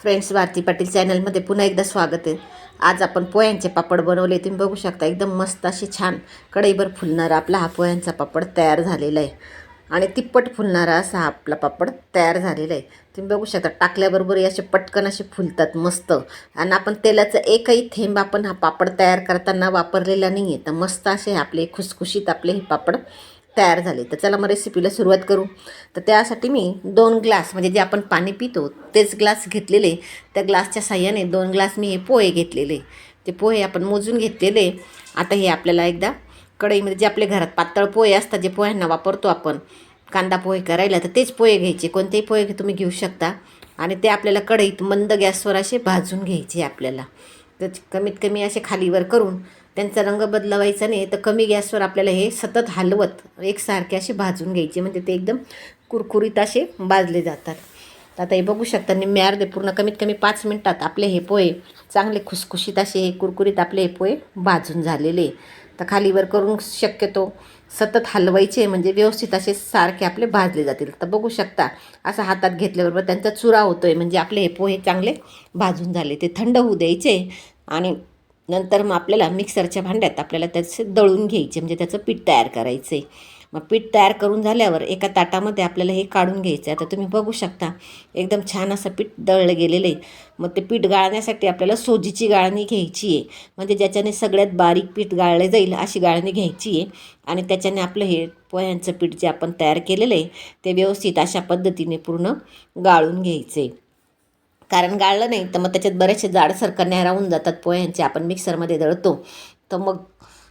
Friends Bharti Patil चॅनलमध्ये पुन्हा एकदा स्वागत आहे. आज आपण पोह्यांचे पापड बनवले. तुम्ही बघू शकता एकदम मस्त अशी छान कढईभर फुलणारा आपला हा पोह्यांचा पापड तयार झालेला आहे. आणि तिप्पट फुलणारा असा हा आपला पापड तयार झालेला आहे. तुम्ही बघू शकता टाकल्याबरोबर असे पटकन असे फुलतात मस्त. आणि आपण तेलाचं एकही थेंब आपण हा पापड तयार करताना वापरलेला नाही आहे तर मस्त असे आपले खुसखुशीत आपले हे पापड तयार झाले. तर चला मग रेसिपीला सुरुवात करू. तर त्यासाठी मी दोन ग्लास म्हणजे जे आपण पाणी पितो तेच ग्लास घेतलेले. त्या ग्लासच्या साह्याने दोन ग्लास मी हे पोहे घेतलेले. ते पोहे आपण मोजून घेतलेले. आता हे आपल्याला एकदा कढईमध्ये जे आपल्या घरात पातळ पोहे असतात जे पोह्यांना वापरतो आपण कांदा पोहे करायला तर तेच पोहे घ्यायचे. कोणतेही पोहे तुम्ही घेऊ शकता. आणि ते आपल्याला कढईत मंद गॅसवर असे भाजून घ्यायचे आपल्याला. तर कमीत कमी असे खालीवर करून त्यांचा रंग बदलवायचा नाही तर कमी गॅसवर आपल्याला हे सतत हलवत एकसारखे असे भाजून घ्यायचे. म्हणजे ते एकदम कुरकुरीत असे भाजले जातात. तर आता हे बघू शकता निम्मे अर्धे पूर्ण कमीत कमी पाच मिनटात आपले हे पोहे चांगले खुसखुशीत असे हे कुरकुरीत आपले हे पोहे भाजून झालेले. तर खालीवर करून शक्यतो सतत हलवायचे म्हणजे व्यवस्थित असे सारखे आपले भाजले जातील. तर बघू शकता असं हातात घेतल्याबरोबर त्यांचा चुरा होतो आहे म्हणजे आपले हे पोहे चांगले भाजून झाले. ते थंड होऊ द्यायचे आणि नंतर मग आपल्याला मिक्सरच्या भांड्यात आपल्याला त्याचे दळून घ्यायचे म्हणजे त्याचं पीठ तयार करायचं. आहे मग पीठ तयार करून झाल्यावर एका ताटामध्ये आपल्याला हे काढून घ्यायचं. आहे आता तुम्ही बघू शकता एकदम छान असं पीठ दळलं गेलेलं आहे. मग ते पीठ गाळण्यासाठी आपल्याला सोजीची गाळणी घ्यायची आहे. म्हणजे ज्याच्याने सगळ्यात बारीक पीठ गाळलं जाईल अशी गाळणी घ्यायची आहे. आणि त्याच्याने आपलं हे पोह्यांचं पीठ जे आपण तयार केलेलं आहे ते व्यवस्थित अशा पद्धतीने पूर्ण गाळून घ्यायचं. आहे कारण गाळलं नाही तर मग त्याच्यात बरेचसे जाडसर कण्या राहून जातात पोह्यांचे आपण मिक्सरमध्ये दळतो तर मग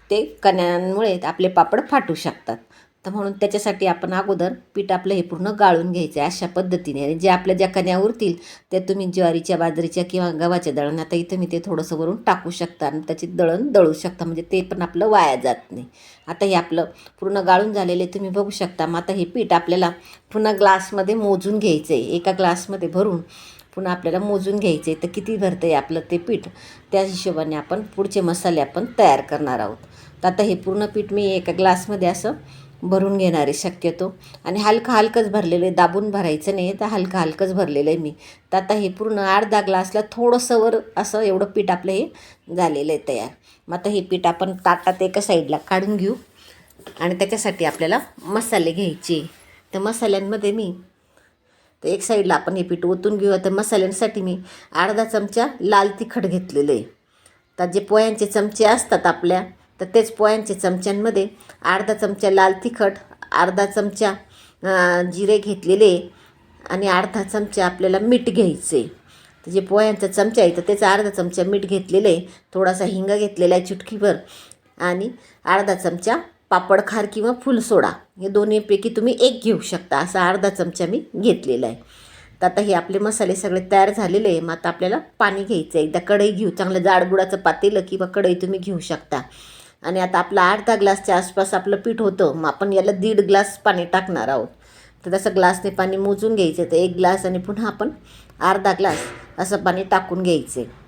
ते कण्यांमुळे आपले पापड फाटू शकतात. तर म्हणून त्याच्यासाठी आपण अगोदर पीठ आपलं हे पूर्ण गाळून घ्यायचं आहे अशा पद्धतीने. आणि जे आपल्या ज्या कण्या उरतील त्या तुम्ही ज्वारीच्या बाजरीच्या किंवा गव्हाच्या दळण आता इथं मी ते थोडंसं वरून टाकू शकता आणि त्याची दळण दळू शकता. म्हणजे ते पण आपलं वाया जात नाही. आता हे आपलं पूर्ण गाळून झालेले तुम्ही बघू शकता. मग आता हे पीठ आपल्याला पुन्हा ग्लासमध्ये मोजून घ्यायचं आहे एका ग्लासमध्ये भरून पुन्हा आपल्याला मोजून घ्यायचे. तर किती भरतं आहे आपलं ते पीठ? त्या हिशोबाने आपण पुढचे मसाले आपण तयार करणार आहोत. तर आता हे पूर्ण पीठ मी एका ग्लासमध्ये असं भरून घेणार आहे शक्यतो. आणि हलकं हलकंच भरलेलं आहे. दाबून भरायचं नाही तर हलकं हलकंच भरलेलं आहे मी. तर आता हे पूर्ण अर्धा ग्लासला थोडंसं वर असं एवढं पीठ आपलं हे झालेलं आहे तयार. मग आता हे पीठ आपण ताटात एका साईडला काढून घेऊ. आणि त्याच्यासाठी आपल्याला मसाले घ्यायचे. तर मसाल्यांमध्ये मी तर एक साईडला आपण हे पीठ ओतून घेऊ तर मसाल्यांसाठी मी अर्धा चमचा लाल तिखट घेतलेलं आहे. तर जे पोह्यांचे चमचे असतात आपल्या तर तेच पोह्यांचे चमच्यांमध्ये अर्धा चमचा लाल तिखट अर्धा चमचा जिरे घेतलेले आणि अर्धा चमचा आपल्याला मीठ घ्यायचे तर जे पोह्यांचा चमचा आहे तर त्याचा अर्धा चमचा मीठ घेतलेलं आहे. थोडासा हिंग घेतलेला आहे चुटकीभर आणि अर्धा चमचा पापड खार किंवा फुलसोडा हे दोन्हीपैकी तुम्ही एक घेऊ शकता. असा अर्धा चमचा मी घेतलेला आहे. तर आता हे आपले मसाले सगळे तयार झालेले आहे. मग आता आपल्याला पाणी घ्यायचं आहे एकदा कढई घेऊ चांगलं जाडबुडाचं पातेलं किंवा कढई तुम्ही घेऊ शकता. आणि आता आपला अर्धा ग्लासच्या आसपास आपलं पीठ होतं. मग आपण याला दीड ग्लास पाणी टाकणार आहोत. तर तसं ग्लासने पाणी मोजून घ्यायचं तर एक ग्लास आणि पुन्हा आपण अर्धा ग्लास असं पाणी टाकून घ्यायचं आहे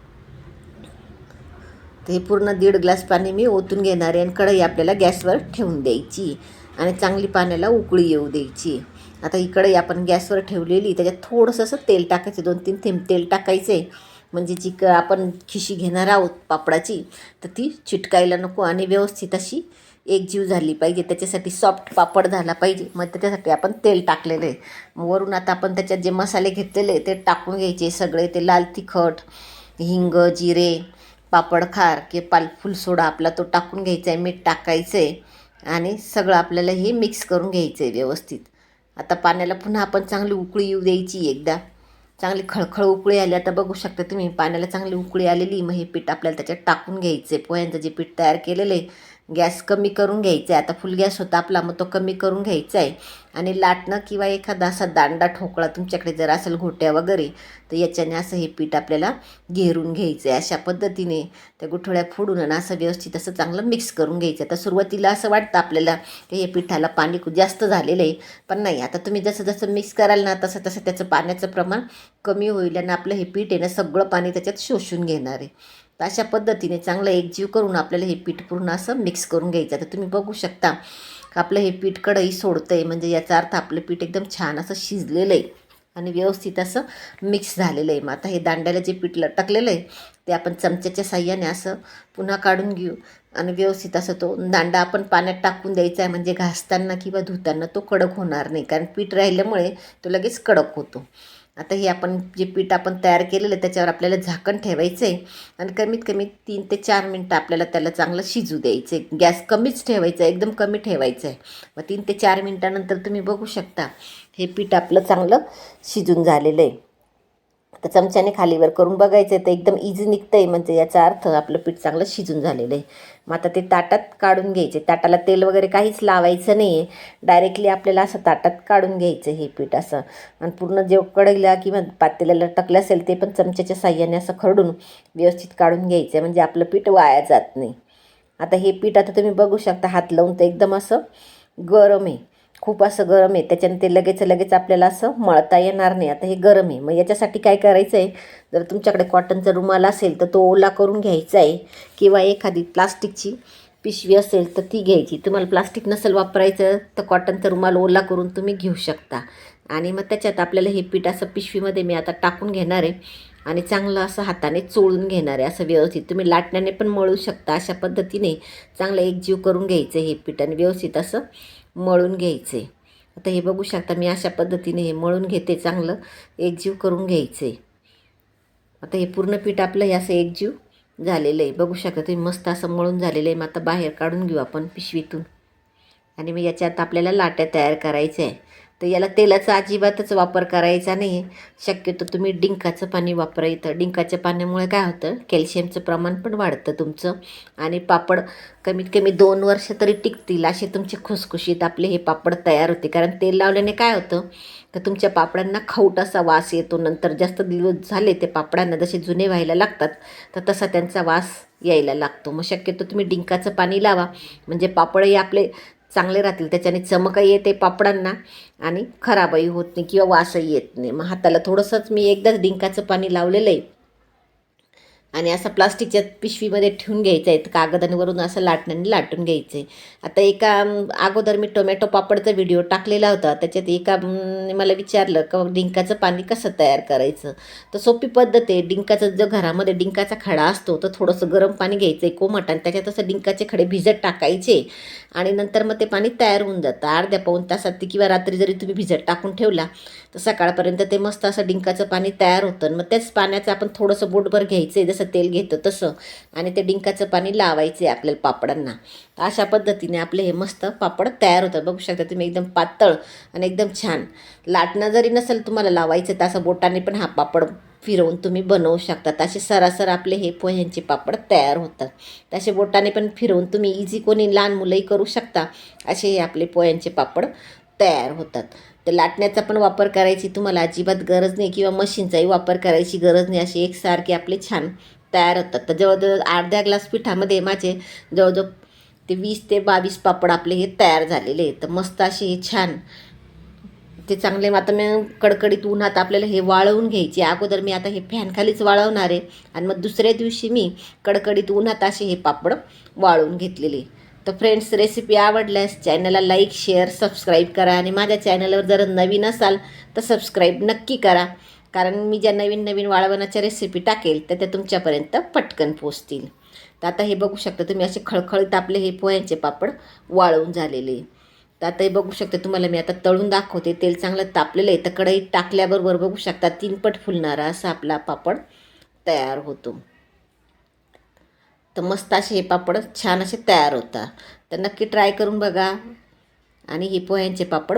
तर हे पूर्ण दीड ग्लास पाणी मी ओतून घेणार आहे आणि कढई आपल्याला गॅसवर ठेवून द्यायची आणि चांगली पाण्याला उकळी येऊ द्यायची. आता ही कढई आपण गॅसवर ठेवलेली त्याच्यात थोडंसं असं तेल टाकायचं दोन तीन थेंब तेल टाकायचं. आहे म्हणजे जी क आपण खिशी घेणार आहोत पापडाची तर ती चिटकायला नको आणि व्यवस्थित अशी एकजीव झाली पाहिजे. त्याच्यासाठी सॉफ्ट पापड झाला पाहिजे मग त्याच्यासाठी आपण तेल टाकलेलं आहे. मग वरून आता आपण त्याच्यात जे मसाले घेतलेले ते टाकून घ्यायचे. सगळे ते लाल तिखट हिंग जिरे पापड खार की पाल फुलसोडा आपला तो टाकून घ्यायचा आहे मीठ टाकायचं आहे आणि सगळं आपल्याला हे मिक्स करून घ्यायचं आहे व्यवस्थित. आता पाण्याला पुन्हा आपण चांगली उकळी येऊ द्यायची एकदा. चांगली खळखळ उकळी आली आता बघू शकता तुम्ही पाण्याला चांगली उकळी आलेली मग हे पीठ आपल्याला त्याच्यात टाकून घ्यायचं आहे पोह्यांचं जे पीठ तयार केलेलं आहे गॅस कमी करून घ्यायचा आहे. आता फुल गॅस होता आपला मग तो कमी करून घ्यायचा आहे. आणि लाटणं किंवा एखादा असा दांडा ठोकळा तुमच्याकडे जर असेल घोट्या वगैरे तर याच्याने असं हे पीठ आपल्याला घेरून घ्यायचं आहे अशा पद्धतीने त्या गुठळ्या फोडून आणि असं व्यवस्थित असं चांगलं मिक्स करून घ्यायचं. आता सुरुवातीला असं वाटतं आपल्याला की हे पिठाला पाणी खूप जास्त झालेलं आहे पण नाही. आता तुम्ही जसं जसं मिक्स कराल ना तसं तसं त्याचं पाण्याचं प्रमाण कमी होईल आणि आपलं हे पीठ आहे ना सगळं पाणी त्याच्यात शोषून घेणार आहे. तर अशा पद्धतीने चांगलं एकजीव करून आपल्याला हे पीठ पूर्ण असं मिक्स करून घ्यायचं. तर तुम्ही बघू शकता आपलं हे पीठ कढई सोडतं आहे म्हणजे याचा अर्थ आपलं पीठ एकदम छान असं शिजलेलं आहे आणि व्यवस्थित असं मिक्स झालेलं आहे. मग आता हे दांड्याला जे पीठ लटकलेलं आहे ते आपण चमच्याच्या साह्याने असं पुन्हा काढून घेऊ आणि व्यवस्थित असं तो दांडा आपण पाण्यात टाकून द्यायचा आहे. म्हणजे घासताना किंवा धुताना तो कडक होणार नाही. कारण पीठ राहिल्यामुळे तो लगेच कडक होतो. आता हे आपण जे पीठ आपण तयार केलेलं आहे त्याच्यावर आपल्याला झाकण ठेवायचं आहे आणि कमीत कमी तीन ते चार मिनटं आपल्याला त्याला चांगलं शिजू द्यायचं आहे गॅस कमीच ठेवायचा आहे एकदम कमी ठेवायचं आहे मग तीन ते चार मिनटानंतर तुम्ही बघू शकता हे पीठ आपलं चांगलं शिजून झालेलं आहे. आता चमच्याने खालीवर करून बघायचं आहे तर एकदम इझी निघतं आहे म्हणजे याचा अर्थ आपलं पीठ चांगलं शिजून झालेलं आहे. मग आता ते ताटात काढून घ्यायचे. ताटाला तेल वगैरे काहीच लावायचं नाही आहे डायरेक्टली आपल्याला असं ताटात काढून घ्यायचं हे पीठ असं. आणि पूर्ण जे कढईला किंवा पातेल्याला टकलं असेल ते पण चमच्याच्या साह्याने असं खरडून व्यवस्थित काढून घ्यायचं आहे. म्हणजे आपलं पीठ वाया जात नाही. आता हे पीठ आता तुम्ही बघू शकता हात लावून तर एकदम असं गरम आहे. खूप असं गरम आहे त्याच्याने ते लगेच लगेच आपल्याला असं मळता येणार नाही. आता हे गरम आहे. मग याच्यासाठी काय करायचं आहे जर तुमच्याकडे कॉटनचा रुमाल असेल तर तो ओला करून घ्यायचा आहे किंवा एखादी प्लास्टिकची पिशवी असेल तर ती घ्यायची. तुम्हाला प्लास्टिक नसेल वापरायचं तर कॉटनचा रुमाल ओला करून तुम्ही घेऊ शकता. आणि मग त्याच्यात आपल्याला हे पीठ असं पिशवीमध्ये मी आता टाकून घेणार आहे आणि चांगलं असं हाताने चोळून घेणार आहे. असं व्यवस्थित तुम्ही लाटण्याने पण मळू शकता अशा पद्धतीने चांगलं एकजीव करून घ्यायचं हे पीठ आणि व्यवस्थित असं मळून घ्यायचे. आता हे बघू शकता मी अशा पद्धतीने हे मळून घेते चांगलं एकजीव करून घ्यायचे. आता हे पूर्ण पीठ आपलं हे असं एकजीव झालेलं आहे. बघू शकता तुम्ही मस्त असं मळून झालेलं आहे. मग आता बाहेर काढून घेऊ आपण पिशवीतून. आणि मग याच्यात आपल्याला लाट्या तयार करायच्या आहे. तर याला तेलाचा अजिबातच वापर करायचा नाही शक्यतो तुम्ही डिंकाचं पाणी वापरा इथं. डिंकाच्या पाण्यामुळे काय होतं? कॅल्शियमचं प्रमाण पण वाढतं तुमचं. आणि पापड कमीत कमी दोन वर्ष तरी टिकतील असे तुमचे खुसखुशीत आपले हे पापड तयार होते. कारण तेल लावल्याने काय होतं? तर तुमच्या पापडांना खाऊट असा वास येतो. नंतर जास्त दिवस झाले ते पापडांना जसे जुने व्हायला लागतात तर तसा त्यांचा वास यायला लागतो. मग शक्यतो तुम्ही डिंकाचं पाणी लावा. म्हणजे पापडही आपले चांगले राहतील. त्याच्याने चमकही येते पापडांना आणि खराबही होत नाही किंवा वासही येत नाही. मग हाताला थोडंसंच मी एकदाच डिंकाचं पाणी लावलेलं आहे. आणि असं प्लास्टिकच्या पिशवीमध्ये ठेवून घ्यायचं आहे कागदांवरून असं लाटण्याने लाटून घ्यायचं आहे आता एका अगोदर मी टोमॅटो पापडचा व्हिडिओ टाकलेला होता. त्याच्यात एका मला विचारलं का डिंकाचं पाणी कसं तयार करायचं? तर सोपी पद्धत आहे. डिंकाचं जो घरामध्ये डिंकाचा खडा असतो तर थोडंसं गरम पाणी घ्यायचं आहे कोमट आणि त्याच्यात असं डिंकाचे खडे भिजत टाकायचे. आणि नंतर मग ते पाणी तयार होऊन जातं. अर्ध्या पाऊन तासात किंवा रात्री जरी तुम्ही भिजत टाकून ठेवला तर सकाळपर्यंत ते मस्त असं डिंकाचं पाणी तयार होतं. मग त्याच पाण्याचं आपण थोडंसं बोटभर घ्यायचं आहे जसं तेल घेतं तसं. आणि ते डिंकाचं पाणी लावायचं आहे आपल्याला पापडांना. अशा पद्धतीने आपले हे मस्त पापड तयार होतात. बघू शकता तुम्ही एकदम पातळ आणि एकदम छान. लाटणं जरी नसेल तुम्हाला लावायचं तर असं बोटाने पण हा पापड फिरवून तुम्ही बनवू शकता. असे सरासर आपले हे पोह्यांचे पापड तयार होतात. तसे बोटाने पण फिरवून तुम्ही इझी कोणी लहान मुलंही करू शकता. असे हे आपले पोह्यांचे पापड तयार होतात. तर लाटण्याचा पण वापर करायची तुम्हाला अजिबात गरज नाही किंवा मशीनचाही वापर करायची गरज नाही. असे एकसारखे आपले छान तयार होतात. तर जवळजवळ अर्ध्या ग्लास पिठामध्ये माझे जवळजवळ ते वीस ते बावीस पापड आपले हे तयार झालेले आहेत. तर मस्त असे हे छान ते चांगले आता मी कडकडीत उन्हात आपल्याला हे वाळवून घ्यायचे. अगोदर मी आता हे फॅनखालीच वाळवणार आहे. आणि मग दुसऱ्या दिवशी मी कडकडीत उन्हात असे हे पापड वाळवून घेतलेले. तर फ्रेंड्स रेसिपी आवडल्यास चॅनलला लाईक शेअर सबस्क्राईब करा आणि माझ्या चॅनलवर जर नवीन असाल तर सबस्क्राईब नक्की करा. कारण मी ज्या नवीन नवीन वाळवणाच्या रेसिपी टाकेल तर त्या तुमच्यापर्यंत पटकन पोचतील तर आता हे बघू शकता तुम्ही असे खळखळीत आपले हे पोह्यांचे पापड वाळवून झालेले. तर आता हे बघू शकता तुम्हाला मी आता तळून दाखवते. तेल चांगलं तापलेलं आहे. तर कढईत टाकल्याबरोबर बघू शकता तीनपट फुलणारा असा आपला पापड तयार होतो. तर मस्त असे हे पापड छान असे तयार होतात. तर नक्की ट्राय करून बघा. आणि हे पोह्यांचे पापड